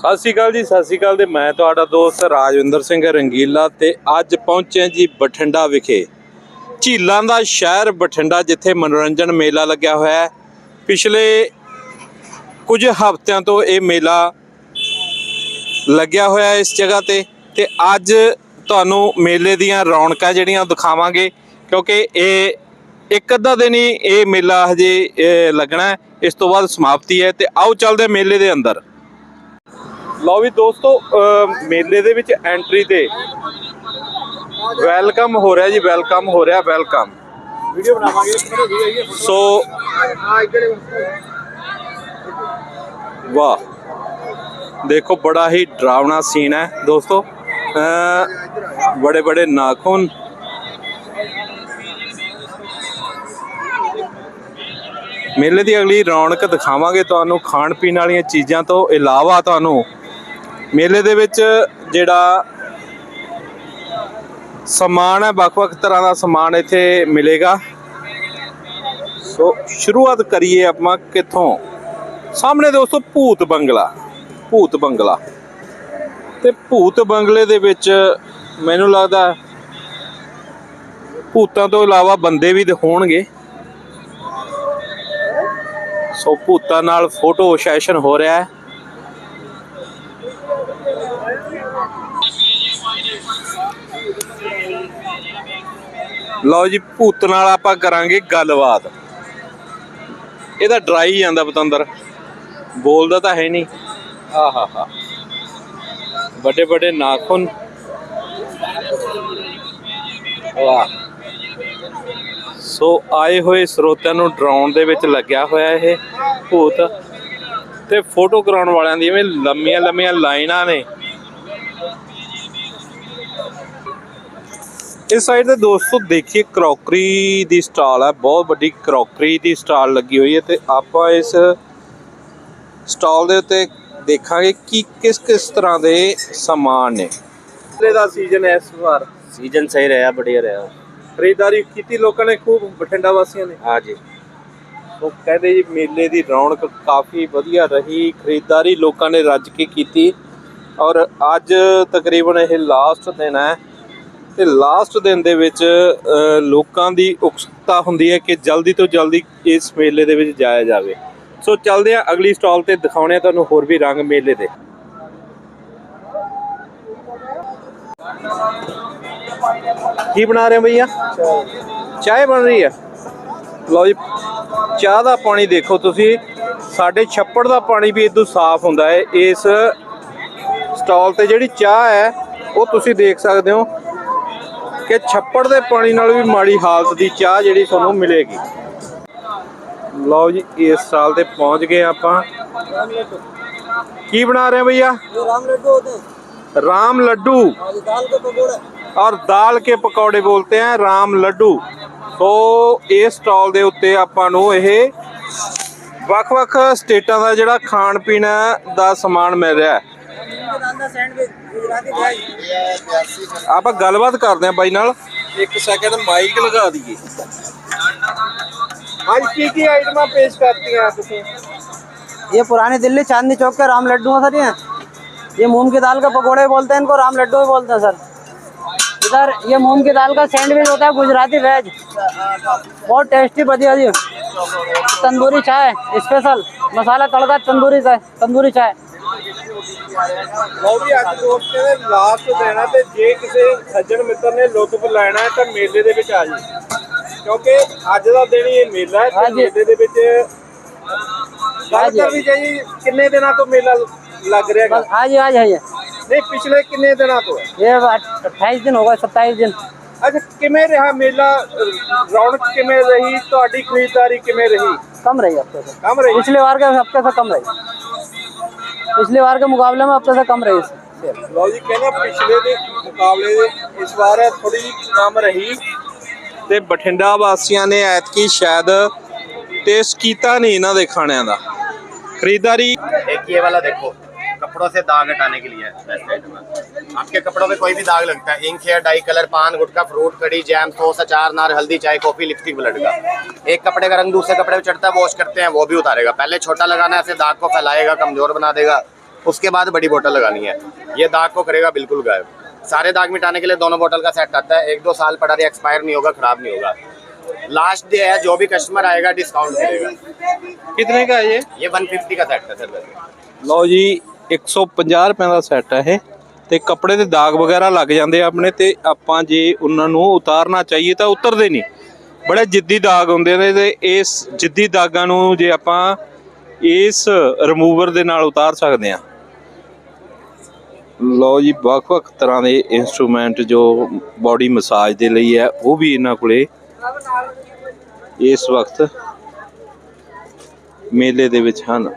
ਸਤਿ ਸ਼੍ਰੀ ਅਕਾਲ ਜੀ, ਸਤਿ ਸ਼੍ਰੀ ਅਕਾਲ ਤੇ ਮੈਂ ਤੁਹਾਡਾ ਦੋਸਤ ਰਾਜਵਿੰਦਰ ਸਿੰਘ ਰੰਗੀਲਾ ਤੇ ਅੱਜ ਪਹੁੰਚੇ ਜੀ ਬਠਿੰਡਾ ਵਿਖੇ। ਝੀਲਾਂ ਦਾ ਸ਼ਹਿਰ ਬਠਿੰਡਾ, ਜਿੱਥੇ ਮਨੋਰੰਜਨ ਮੇਲਾ ਲੱਗਿਆ ਹੋਇਆ ਹੈ। ਪਿਛਲੇ ਕੁਝ ਹਫ਼ਤਿਆਂ ਤੋਂ ਇਹ ਮੇਲਾ ਲੱਗਿਆ ਹੋਇਆ ਇਸ ਜਗ੍ਹਾ ਤੇ ਤੇ ਅੱਜ ਤੁਹਾਨੂੰ ਮੇਲੇ ਦੀਆਂ ਰੌਣਕਾਂ ਜਿਹੜੀਆਂ ਦਿਖਾਵਾਂਗੇ, ਕਿਉਂਕਿ ਇਹ ਇੱਕ ਅੱਧਾ ਦਿਨ ਹੀ ਇਹ ਮੇਲਾ ਹਜੇ ਲੱਗਣਾ ਇਸ ਤੋਂ ਬਾਅਦ ਸਮਾਪਤੀ ਹੈ ਤੇ ਆਓ ਚੱਲਦੇ ਮੇਲੇ ਦੇ ਅੰਦਰ। ਲਓ ਵੀ ਦੋਸਤੋ ਮੇਲੇ ਦੇ ਵਿੱਚ ਐਂਟਰੀ ਤੇ ਵੈਲਕਮ ਹੋ ਰਿਹਾ ਜੀ ਵੈਲਕਮ ਹੋ ਰਿਹਾ ਵੈਲਕਮ ਵੀਡੀਓ ਬਣਾਵਾਂਗੇ ਸੋ ਵਾਹ। ਦੇਖੋ ਬੜਾ ਹੀ ਡਰਾਵਣਾ ਸੀਨ ਹੈ ਦੋਸਤੋ। ਬੜੇ ਬੜੇ ਨਾਖੂਨ। ਮੇਲੇ ਦੀ ਅਗਲੀ ਰੌਣਕ ਦਿਖਾਵਾਂਗੇ ਤੁਹਾਨੂੰ ਖਾਣ ਪੀਣ ਵਾਲੀਆਂ ਚੀਜ਼ਾਂ ਤੋਂ ਇਲਾਵਾ ਤੁਹਾਨੂੰ ਮੇਲੇ ਦੇ ਵਿੱਚ ਜਿਹੜਾ ਸਮਾਨ ਹੈ, ਵੱਖ-ਵੱਖ ਤਰ੍ਹਾਂ ਦਾ ਸਮਾਨ ਇੱਥੇ ਮਿਲੇਗਾ। ਸੋ ਸ਼ੁਰੂਆਤ ਕਰੀਏ ਆਪਾਂ ਕਿੱਥੋਂ? ਸਾਹਮਣੇ ਦੋਸਤੋ ਭੂਤ ਬੰਗਲਾ ਭੂਤ ਬੰਗਲਾ। ਤੇ ਭੂਤ ਬੰਗਲੇ ਦੇ ਵਿੱਚ ਮੈਨੂੰ ਲੱਗਦਾ ਭੂਤਾਂ ਤੋਂ ਇਲਾਵਾ ਬੰਦੇ ਵੀ ਹੋਣਗੇ। ਸੋ ਭੂਤਾਂ ਨਾਲ ਫੋਟੋ ਸੈਸ਼ਨ ਹੋ ਰਿਹਾ ਹੈ। ਲਓ ਜੀ, ਭੂਤ ਨਾਲ ਆਪਾਂ ਕਰਾਂਗੇ ਗੱਲਬਾਤ। ਇਹਦਾ ਡਰਾਈ ਜਾਂਦਾ ਪਤੰਦਰ। ਬੋਲਦਾ ਤਾਂ ਹੈ ਨਹੀਂ। ਆਹਾ ਹਾ ਵੱਡੇ ਵੱਡੇ ਨਾਖੁਨ। ਵਾਹ। ਸੋ ਆਏ ਹੋਏ ਸਰੋਤਿਆਂ ਨੂੰ ਡਰਾਉਣ ਦੇ ਵਿੱਚ ਲੱਗਿਆ ਹੋਇਆ ਇਹ ਭੂਤ। ਤੇ ਫੋਟੋ ਕਰਾਉਣ ਵਾਲਿਆਂ ਦੀ ਐਵੇਂ ਲੰਮੀਆਂ ਲੰਮੀਆਂ ਲਾਈਨਾਂ ਨੇ। ਇਸ ਸਾਈਡ ਤੇ ਦੋਸਤੋ ਦੇਖੀਏ ਕਰੋਕਰੀ ਦੀ ਸਟਾਲ ਹੈ ਬਹੁਤ ਵੱਡੀ ਕਰੋਕਰੀ ਦੀ ਸਟਾਲ ਲੱਗੀ ਹੋਈ ਹੈ ਤੇ ਆਪਾਂ ਇਸ ਸਟਾਲ ਦੇ ਉੱਤੇ ਦੇਖਾਂਗੇ ਕਿ ਕਿਸ ਕਿਸ ਤਰ੍ਹਾਂ ਦੇ ਸਮਾਨ ਨੇ। ਪਿਛਲੇ ਦਾ ਸੀਜ਼ਨ ਹੈ ਇਸ ਵਾਰ? ਸੀਜ਼ਨ ਸਹੀ ਰਿਹਾ ਬੜੀਆ ਰਿਹਾ। ਖਰੀਦਦਾਰੀ ਕੀਤੀ ਲੋਕਾਂ ਨੇ ਖੂਬ ਬਠਿੰਡਾ ਵਾਸੀਆਂ ਨੇ। ਹਾਂਜੀ ਉਹ ਕਹਿੰਦੇ ਜੀ ਮੇਲੇ ਦੀ ਰੌਣਕ ਕਾਫੀ ਵਧੀਆ ਰਹੀ ਖਰੀਦਦਾਰੀ ਲੋਕਾਂ ਨੇ ਰੱਜ ਕੇ ਕੀਤੀ ਔਰ ਅੱਜ ਤਕਰੀਬਨ ਇਹ ਲਾਸਟ ਦਿਨ ਹੈ। ਤੇ ਲਾਸਟ ਦਿਨ ਦੇ ਵਿੱਚ ਅ, ਲੋਕਾਂ ਦੀ ਉਕਸੁਕਤਾ ਹੁੰਦੀ ਹੈ ਕਿ ਜਲਦੀ ਤੋਂ ਜਲਦੀ ਇਸ ਮੇਲੇ ਦੇ ਵਿੱਚ ਜਾਇਆ ਜਾਵੇ। ਸੋ ਚੱਲਦੇ ਆ ਅਗਲੀ ਸਟਾਲ ਤੇ ਦਿਖਾਉਣੇ ਆ ਤੁਹਾਨੂੰ ਹੋਰ ਵੀ ਰੰਗ ਮੇਲੇ ਦੇ। ਕੀ ਬਣਾ ਰਹੇ ਹੋ ਭਈਆ? ਚਾਹ ਬਣ ਰਹੀ ਹੈ? ਲਓ ਜੀ ਚਾਹ ਦਾ ਪਾਣੀ ਦੇਖੋ ਤੁਸੀਂ। ਸਾਡੇ ਛੱਪੜ ਦਾ ਪਾਣੀ ਵੀ ਇਦੋਂ ਸਾਫ਼ ਹੁੰਦਾ ਹੈ। ਇਸ ਸਟਾਲ ਤੇ ਜਿਹੜੀ ਚਾਹ ਹੈ ਉਹ ਤੁਸੀਂ ਦੇਖ ਸਕਦੇ ਹੋ। ਕਿ ਛੱਪੜ ਦੇ ਪਾਣੀ ਨਾਲ ਵੀ ਮਾੜੀ ਹਾਲਤ ਦੀ ਚਾਹ ਜਿਹੜੀ ਤੁਹਾਨੂੰ ਮਿਲੇਗੀ। ਲਓ ਜੀ ਇਸ ਸਾਲ ਤੇ ਪਹੁੰਚ ਗਏ ਆਪਾਂ। ਕੀ ਬਣਾ ਰਹੇ ਭਈਆ? ਰਾਮ ਲੱਡੂ ਔਰ ਦਾਲ ਕੇ ਪਕੌੜੇ ਬੋਲਤੇ ਆ ਰਾਮ ਲੱਡੂ। ਸੋ ਇਸ ਸਟਾਲ ਦੇ ਉੱਤੇ ਆਪਾਂ ਨੂੰ ਇਹ ਵੱਖ-ਵੱਖ ਸਟੇਟਾਂ ਦਾ ਜਿਹੜਾ ਖਾਣ ਪੀਣ ਦਾ ਸਮਾਨ ਮਿਲ ਰਿਹਾ ਹੈ। ਆਪਾਂ ਗੱਲਬਾਤ ਕਰਦੇ ਹਾਂ ਬਾਈ ਨਾਲ ਇੱਕ ਸੈਕਿੰਡ ਮਾਈਕ ਲਗਾ ਦਈਏ ਅੱਜ ਕੀ ਕੀ ਆਈਟਮਾਂ ਪੇਸ਼ ਕਰਤੀਆਂ ਤੁਸੀਂ ये पुरानी दिल्ली चांदनी चौक के राम लड्डू हैं सर ये ये मूंग की दाल के पकौड़े बोलते हैं इनको राम लड्डू भी बोलते हैं सर इधर ये मूंग की दाल का सैंडविच होता है गुजराती वेज बहुत टेस्टी बढ़िया जी तंदूरी चाय स्पेशल मसाला तड़का तंदूरी चाय तंदूरी चाय ਲਓ ਵੀ ਅੱਜ ਦੋਸਤ ਕਹਿੰਦੇ ਲਾਸਟ ਦਿਨ ਹੈ ਤੇ ਜੇ ਕਿਸੇ ਸੱਜਣ ਮਿੱਤਰ ਨੇ ਲੁਤਫ ਲੈਣਾ ਹੈ ਤਾਂ ਮੇਲੇ ਦੇ ਵਿੱਚ ਆ ਜੀ ਕਿਉਂਕਿ ਅੱਜ ਦਾ ਦਿਨ ਹੀ ਇਹ ਮੇਲਾ ਹੈ ਤੇ ਹਾਂਜੀ। ਮੇਲੇ ਦੇ ਵਿੱਚ ਗੱਲ ਹਾਂਜੀ। ਕਰਨੀ ਚਾਹੀਦੀ ਕਿੰਨੇ ਦਿਨਾਂ ਤੋਂ ਮੇਲਾ ਲੱਗ ਰਿਹਾ ਹੈਗਾ बस आज ही आज है ये ਨਹੀਂ ਪਿਛਲੇ ਕਿੰਨੇ ਦਿਨਾਂ ਤੋਂ ਹੈ ये अट्ठाईस दिन हो गए सत्ताईस दिन ਅੱਛਾ ਕਿਵੇਂ ਰਿਹਾ ਮੇਲਾ ਅਹ ਰੌਣਕ ਕਿਵੇਂ ਰਹੀ ਤੁਹਾਡੀ ਖਰੀਦਦਾਰੀ ਕਿਵੇਂ ਰਹੀ कम रही हफ्ते से ਕਮ ਰਹੀ पिछले बार के हफ्ते से कम रही पिछले बार के मुकाबले में हफ्ते से कम रही सेल। ਲਓ ਜੀ ਕਹਿੰਦਾ ਪਿਛਲੇ ਦੇ ਮੁਕਾਬਲੇ ਦੇ ਇਸ ਵਾਰ ਥੋੜੀ ਕਮ ਰਹੀ ਤੇ ਬਠਿੰਡਾ ਵਾਸੀਆਂ ਨੇ ਐਤਕੀ ਸ਼ਾਇਦ ਟੇਸਟ ਕੀਤਾ ਨਹੀਂ ਇਹਨਾਂ ਦੇ ਖਾਣਿਆਂ ਦਾ ਖਰੀਦਦਾਰੀ एक ये वाला देखो कपड़ों से दाग हटाने के लिए आपके कपड़ों पे कोई भी दाग लगता है इंक हेयर डाई कलर पान गुटका फ्रूट कड़ी जैम सोस अचार नार हल्दी चाय कॉफ़ी लिपस्टिक ब्लड का। एक कपड़े का रंग दूसरे कपड़े पे चढ़ता है वॉश करते हैं वो भी उतारेगा। पहले छोटा लगाना है ऐसे दाग को फैलाएगा कमज़ोर बना देगा। उसके बाद बड़ी बोटल लगानी है। ये दाग को करेगा बिल्कुल गायब। सारे दाग मिटाने के लिए दोनों बोटल का सेट आता है। एक दो साल पड़ा रही एक्सपायर नहीं होगा खराब नहीं होगा। लास्ट डे है जो भी कस्टमर आएगा डिस्काउंट मिलेगा। कितने का है ये? ये 150 का सेट है सर लो जी 150 ਰੁਪਏ ਦਾ ਸੈੱਟ ਹੈ ਇਹ। ਤੇ ਕੱਪੜੇ ਦੇ ਦਾਗ ਵਗੈਰਾ ਲੱਗ ਜਾਂਦੇ ਆ ਆਪਣੇ ਤੇ। ਆਪਾਂ ਜੇ ਉਹਨਾਂ ਨੂੰ ਉਤਾਰਨਾ ਚਾਹੀਏ ਤਾਂ ਉਤਰਦੇ ਨਹੀਂ। ਬੜੇ ਜਿੱਦੀ ਦਾਗ ਹੁੰਦੇ ਨੇ ਤੇ ਇਸ ਜਿੱਦੀ ਦਾਗਾਂ ਨੂੰ ਜੇ ਆਪਾਂ ਇਸ ਰਿਮੂਵਰ ਦੇ ਨਾਲ ਉਤਾਰ ਸਕਦੇ ਆ। ਲਓ ਜੀ, ਵੱਖ-ਵੱਖ ਤਰ੍ਹਾਂ ਦੇ ਇਨਸਟਰੂਮੈਂਟ ਜੋ ਬਾਡੀ ਮਸਾਜ ਦੇ ਲਈ ਹੈ, ਉਹ ਵੀ ਇਹਨਾਂ ਕੋਲੇ ਇਸ ਵਕਤ ਮੇਲੇ ਦੇ ਵਿੱਚ ਹਨ।